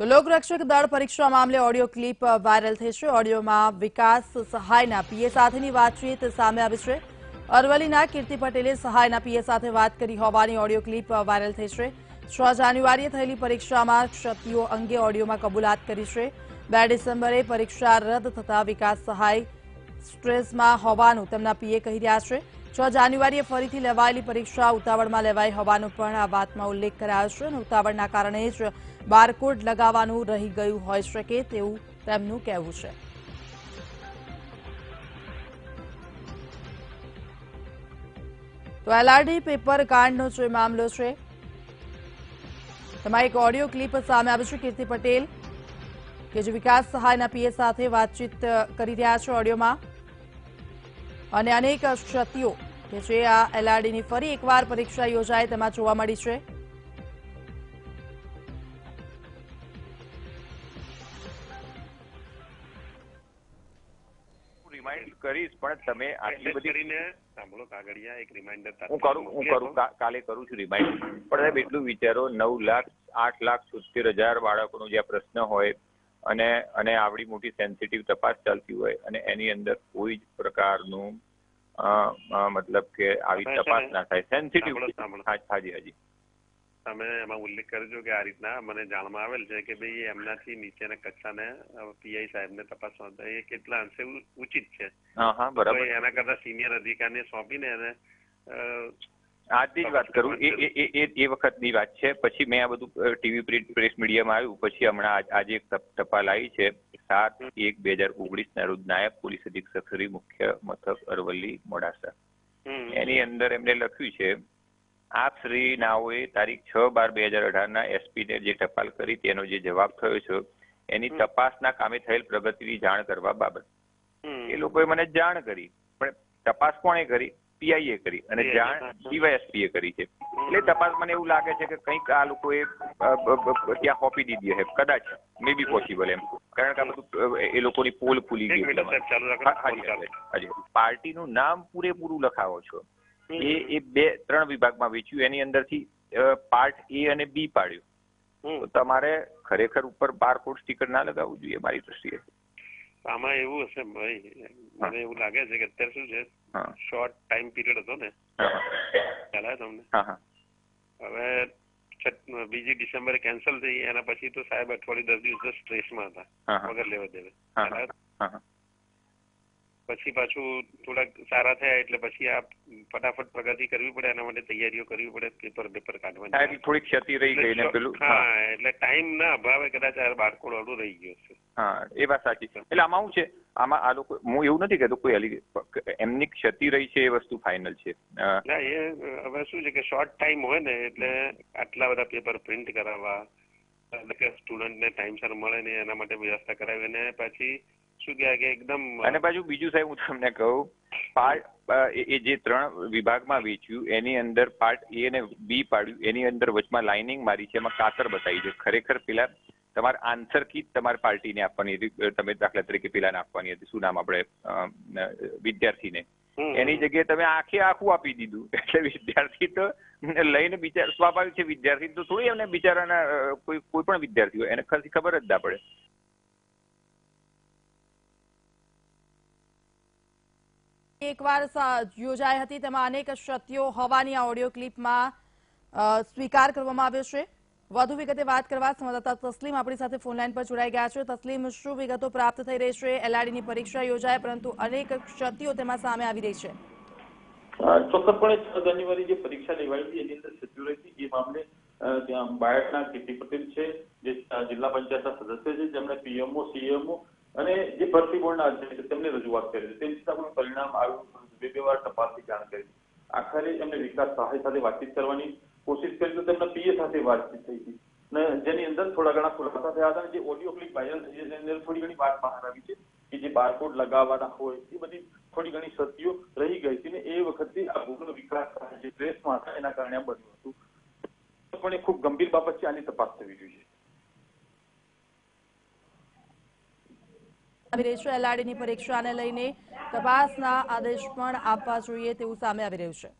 તો લોકરક્ષક દળ પરીક્ષા મામલે ઓડિયો ક્લિપ વાયરલ થઈ છે. ઓડિયોમાં વિકાસ સહાયના પીએ સાથેની વાતચીત સામે આવી છે. અરવલ્લીના કીર્તિ પટેલે સહાયના પીએ સાથે વાત કરી હોવાની ઓડિયો ક્લિપ વાયરલ થઈ છે. છ જાન્યુઆરીએ થયેલી પરીક્ષામાં ક્ષતિઓ અંગે ઓડિયોમાં કબૂલાત કરી છે. બે ડિસેમ્બરે પરીક્ષા રદ થતા વિકાસ સહાય સ્ટ્રેસમાં હોવાનું તેમના પીએ કહી રહ્યા છે. છ જાન્યુઆરીએ ફરીથી લેવાયેલી પરીક્ષા ઉતાવળમાં લેવાઈ હોવાનો પણ આ વાતમાં ઉલ્લેખ કરાયો છે અને ઉતાવળના કારણે જ બારકોડ લગાવવાનું રહી ગયું હોઈ શકે તેવું તેમનું કહેવું છે. તો એલઆરડી પેપર કાંડનો જે મામલો છે, તેમાં એક ઓડિયો ક્લિપ સામે આવી છે કીર્તિ પટેલ, કે જે વિકાસ સહાયના પીએ સાથે વાતચીત કરી રહ્યા છે ઓડિયોમાં. અને અનેક ક્ષતિઓ કે જે આ એલઆરડીની ફરી એકવાર પરીક્ષા યોજાય તેમાં જોવા મળી છે. હું રિમાઇન્ડ કરીશ પણ તમે આટલી બધી સાંભળો કાગળિયા એક રિમાઇન્ડર હું કરું હું કરું કાલે કરું છું રિમાઇન્ડ પણ સાહેબ એટલું વિચારો નવ લાખ આઠ લાખ સિત્તેર હજાર બાળકોનો જે પ્રશ્ન હોય અને અને આવડી મોટી સેન્સિટિવ તપાસ ચાલતી હોય અને એની અંદર કોઈ જ પ્રકારનું મતલબ કે આવી તપાસ ના થાય. સેન્સિટિવ. હાજી હાજી તમે એમાં ઉલ્લેખ કરજો કે આ રીતના મને જાણમાં આવેલ છે કે ભાઈ એમનાથી નીચેના કક્ષાને પીઆઈ સાહેબને તપાસ સોંપે એ કેટલા અંશે ઉચિત છે. બરાબર. એના કરતા સિનિયર અધિકારીને સોંપીને એને આજની જ વાત કરું. એ એ એ- એ એ વખતની વાત છે. પછી મેં આ બધું ટીવી પ્રિન્ટ પ્રેસ મીડિયામાં આવ્યું. પછી હમણાં આજે એક ટપ- ટપાલ આવી છે. સાત એક બે હજાર ઓગણીસ ના રોજ નાયબ પોલીસ અધિક્ષક શ્રી મુખ્ય મથક અરવલ્લી મોડાસા. એની અંદર એમને લખ્યું છે આપ શ્રી નાઓએ તારીખ છ બાર બે હજાર અઢાર ના એસપી ને જે ટપાલ કરી તેનો જે જવાબ થયો છે એની. તપાસના કામે થયેલ પ્રગતિની જાણ કરવા બાબત. એ લોકોએ મને જાણ કરી. પણ તપાસ કોણે કરી? પીઆઈએ કરી અને જાણ ડીવાયએસપીએ કરી છે. એટલે તપાસ મને એવું લાગે છે કે કંઈક આ લોકોએ ત્યાં હોપી દીધી છે કદાચ મે બી પોસિબલ એમ. કારણ કે આ બધું એ લોકોની પોલ ખુલી ગઈ એટલે હાજી પાર્ટીનું નામ પૂરેપૂરું લખાવો છો. એ એ બે ત્રણ વિભાગમાં વેચ્યું. એની અંદરથી પાર્ટ એ અને બી પાડ્યું. તો તમારે ખરેખર ઉપર બારકોડ સ્ટીકર ના લગાવવું જોઈએ મારી દ્રષ્ટિએ. આમાં એવું હશે ભાઈ મને એવું લાગે છે કે અત્યારે શું છે શોર્ટ ટાઈમ પીરિયડ હતો ને. ખ્યાલ તમને? હવે બીજી ડિસેમ્બરે કેન્સલ થઈ એના પછી તો સાહેબ અઠવાડિયું દસ દિવસ સ્ટ્રેસમાં હતા વગર લેવા દેવે. પછી પાછું થોડાક સારા થયા એટલે પછી આ ફટાફટ પ્રગતિ કરવી પડે એના માટે તૈયારીઓ કરવી પડે પેપર પેપર કાઢવાની. થોડી ક્ષતિ રહી ગઈ ને પેલું. હા હા. એટલે ટાઈમ ના અભાવે કદાચ આ બાળકો અડું રહી ગયું છે હા એ વાત સાચી છે. એટલે આમાં શું છે આમાં આ લોકો હું એવું નથી કહેતો કોઈ એમની ક્ષતિ રહી છે એ વસ્તુ ફાઇનલ છે. ના એ હવે શું છે કે શોર્ટ ટાઈમ હોય ને એટલે આટલા બધા પેપર પ્રિન્ટ કરાવવા એટલે કે સ્ટુડન્ટને ટાઈમસર મળે ને એના માટે વ્યવસ્થા કરાવી અને પછી શું કહેવાય કે એકદમ અને પાછું બીજું સાહેબ હું તમને કહું પાર્ટ એ એ જે ત્રણ વિભાગમાં વેચ્યું એની અંદર પાર્ટ એ અને બી પાડ્યું એની અંદર વચમાં લાઇનિંગ મારી છે એમાં કાતર બતાવી છે. ખરેખર પેલા તમારે આન્સર કી તમારે પાર્ટીને આપવાની હતી. તમે દાખલા તરીકે પેલાને આપવાની હતી. શું નામ આપણે? વિદ્યાર્થીને. એની જગ્યાએ તમે આખે આખું આપી દીધું. એટલે વિદ્યાર્થી તો લઈને બિચાર સ્વાભાવિક છે વિદ્યાર્થી તો થોડી એમને બિચારાના કોઈ કોઈ પણ વિદ્યાર્થી હોય એને ખાલી ખબર જ ના પડે. એકવાર યોજાઈ હતી તેમાં અનેક ક્ષતિઓ હોવાની આ ઓડિયો ક્લિપમાં સ્વીકાર કરવામાં આવ્યો છે. વધુ વિગતે વાત કરવા સંવાદદાતા તસ્લીમ આપણી સાથે ફોનલાઈન પર જોડાઈ ગયા છે. તસ્લીમ, શું વિગતો પ્રાપ્ત થઈ રહી છે? એલઆરડીની પરીક્ષા યોજાય, પરંતુ અનેક ક્ષતિઓ તેમાં સામે આવી રહી છે. ચોક્કસપણે છ જાન્યુઆરી જે પરીક્ષા લેવાઈ હતી, એની અંદર હતી. એ મામલે ત્યાં બાયડના કીર્તિ પટેલ છે, જે જિલ્લા પંચાયતના સદસ્ય છે, જેમણે પીએમઓ, સીએમઓ અને જે ભરતી બોર્ડના અધ્યક્ષ તેમને રજૂઆત કરી છે તેમ છતાં પરિણામ આવ્યું. બે બે વાર તપાસની જાણ કરી આખરે એમને વિકાસ સહાય સાથે વાતચીત કરવાની કોશિશ કરી તો તેમના પીએ સાથે વાતચીત થઈ હતી. ને જેની અંદર થોડા ઘણા ખુલાસા થયા હતા જે ઓડિયો ક્લિપ વાયરલ થઈ છે તેની અંદર થોડી ઘણી વાત બહાર આવી છે કે જે બારકોડ લગાવવાના હોય, એ બધી થોડી ઘણી સતીઓ રહી ગઈ હતી ને એ વખતે આ ભૂલનો વિકાસ જે પ્રેસમાં હતા એના કારણે આ બન્યું હતું. પણ એ ખૂબ ગંભીર બાબત છે, આની તપાસ થવી જોઈએ. આવી એલઆરડીની પરીક્ષાને લઈને તપાસના આદેશ પણ આપવા જોઈએ તેવું સામે આવી રહ્યું છે.